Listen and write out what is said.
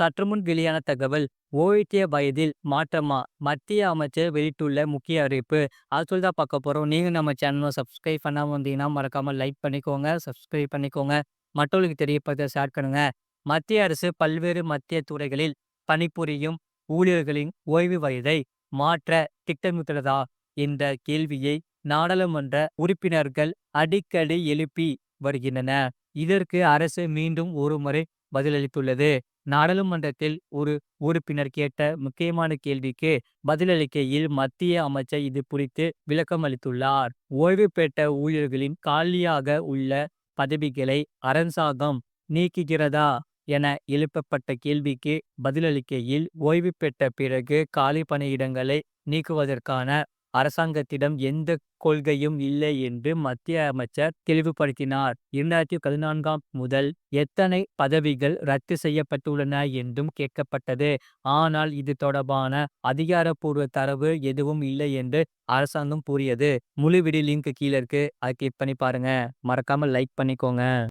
சற்றுமுன் வெளியான தகவல் ஓய்வூதிய வயதில் மாற்றமா? மத்திய அமைச்சர் வெளியிட்டுள்ள முக்கிய அறிவிப்பு அது சொல்லி தான் பார்க்க போகிறோம் நீங்கள் நம்ம சேனலை சப்ஸ்கிரைப் பண்ணாமல் வந்தீங்கன்னா மறக்காமல் லைக் பண்ணிக்கோங்க சப்ஸ்கிரைப் பண்ணிக்கோங்க. மற்றவர்களுக்கு தெரியப்படுத்த ஷேர் பண்ணுங்க. மத்திய அரசு பல்வேறு மத்திய துறைகளில் பணிபுரியும் ஊழியர்களின் ஓய்வு வயதை மாற்ற திட்டமிட்டுள்ளதா? என்ற கேள்வியை நாடாளுமன்ற உறுப்பினர்கள் அடிக்கடி எழுப்பி வருகின்றன இதற்கு அரசு மீண்டும் ஒருமுறை பதிலளித்துள்ளது. நாடாளுமன்றத்தில் ஒரு உறுப்பினர் கேட்ட முக்கியமான கேள்விக்கு பதிலளிக்கையில் மத்திய அமைச்சர் இது குறித்து விளக்கம் அளித்துள்ளார். ஓய்வு பெற்ற ஊழியர்களின் காலியாக உள்ள பதவிகளை அரசாங்கம் நீக்குகிறதா என எழுப்பப்பட்ட கேள்விக்கு பதிலளிக்கையில் ஓய்வு பெற்ற பிறகு காலி பணியிடங்களை நீக்குவதற்கான அரசாங்கத்திடம் எந்த கொள்கையும் இல்லை என்று மத்திய அமைச்சர் தெளிவுபடுத்தினார். இரண்டாயிரத்தி பதினான்காம் முதல் எத்தனை பதவிகள் ரத்து செய்யப்பட்டுள்ளன என்றும் கேட்கப்பட்டது. ஆனால் இது தொடர்பான அதிகாரப்பூர்வ தரவு எதுவும் இல்லை என்று அரசாங்கம் கூறியது. முழு வீடியோ லிங்க் கீழே இருக்கு. அதை கிளிக் பண்ணி பாருங்க. மறக்காம லைக் பண்ணிக்கோங்க.